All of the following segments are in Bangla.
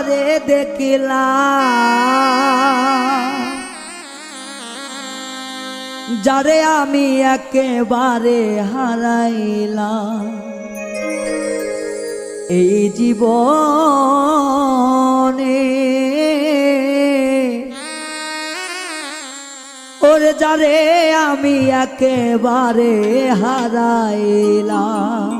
তোমারে দেখলাম। যারে আমি একেবারে হারাইলাম। এই জীবনে ওরে যারে আমি একেবারে হারাইলাম।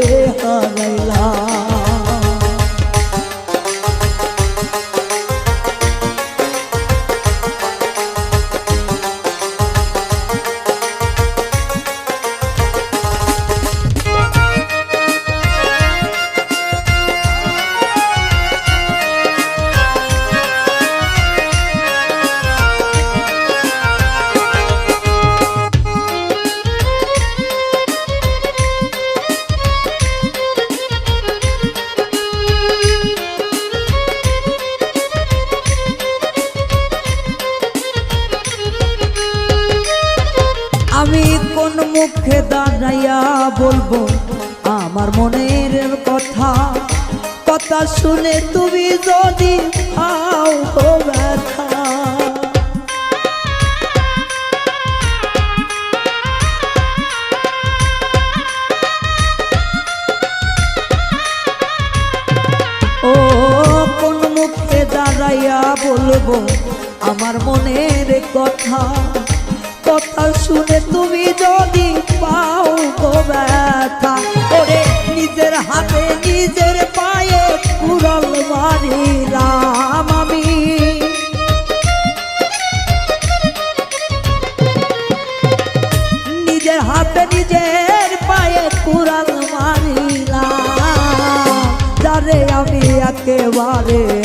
দাঁড়াইয়া বলব, আমার মনের কথা। কথা শুনে তুমি যদি ব্যথা। ও, কোন মুখে দাঁড়াইয়া বলব, আমার মনের কথা। কথা শুনে তুমি যদি পাও গো ব্যথা। ওরে নিজের হাতে, নিজের পায়ে কুড়াল মারিলাম আমি। নিজের হাতে, নিজের পায়ে কুড়াল মারিলাম। যারে আমি একেবারে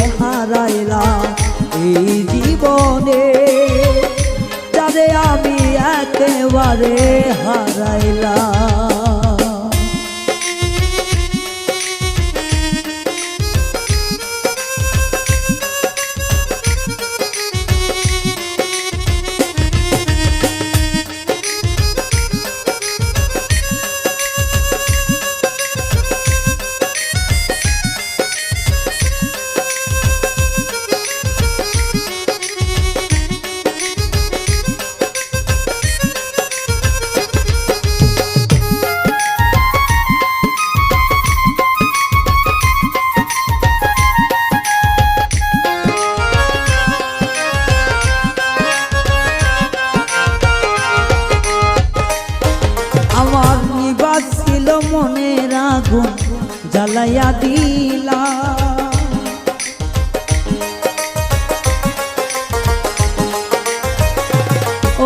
একেবারে হারাইলাম। আগুন জ্বালাইয়া দিলা।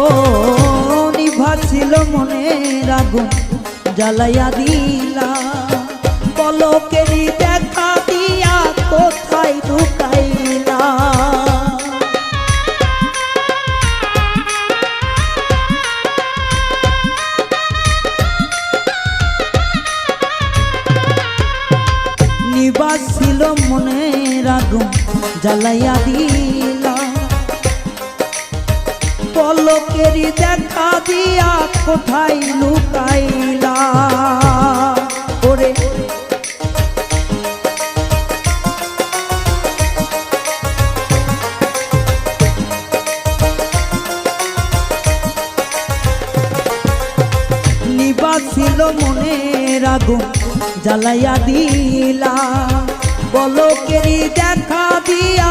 ও নিভাছিল মনের আগুন জ্বালাইয়া দিলা। পলকেরই দেখা আগুন জ্বালাইয়া দিলা। পলকেরই দেখা দিয়া কোথায় লুকাইলা? ছিল মনের আগুন জ্বালাইয়া দিলা। বলকেরি দেখা দিয়া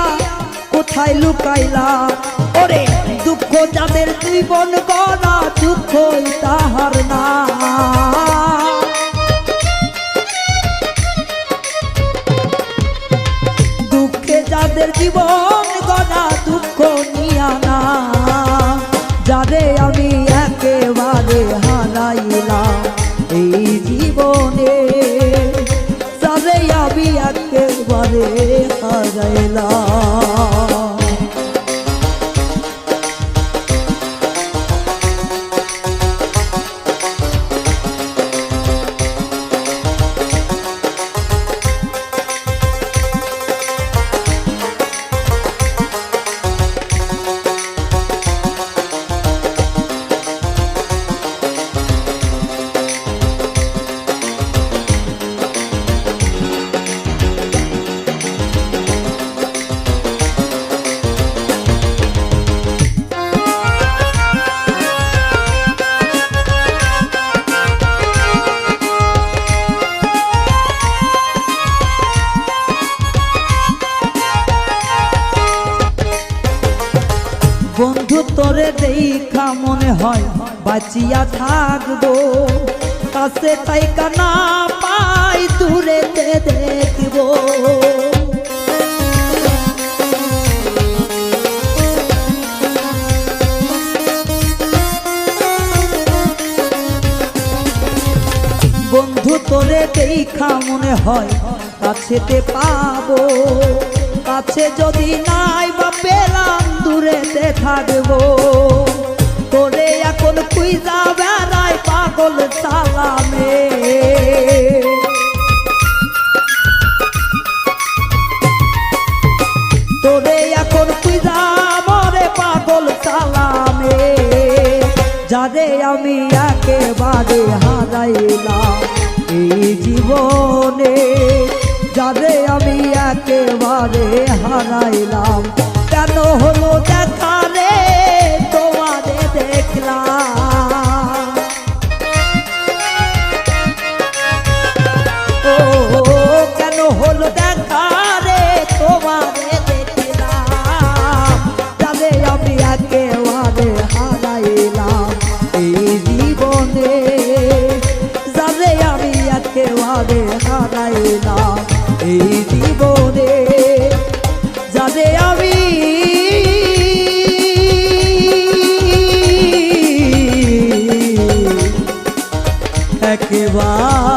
কোথায় লুকাইলা? ওরে, দুঃখ যাদের জীবন গড়া দুঃখ তাহার না। দুঃখে যাদের জীবন গড়া, দুঃখ নিয়া একেবারে তোরে দেখা মনে হয়, বাঁচিয়া থাকব। কাছে তাই কানা পাই দূরেতে দেখব। বন্ধু, তোরে দেখা মনে হয়, কাছেতে পাবো। কাছে যদি নাই বা পেলাম, দূরেতে থাকব। তোরে এখন কুইজা বেড়াই পাগল সালামে। তোরে এখন কুইজা মরে পাগল সালামে। যারে আমি একেবারে হারাইলাম এই জীবনে। যারে আমি একেবারে হারাইলাম। কেন হলো দেখা রে? বা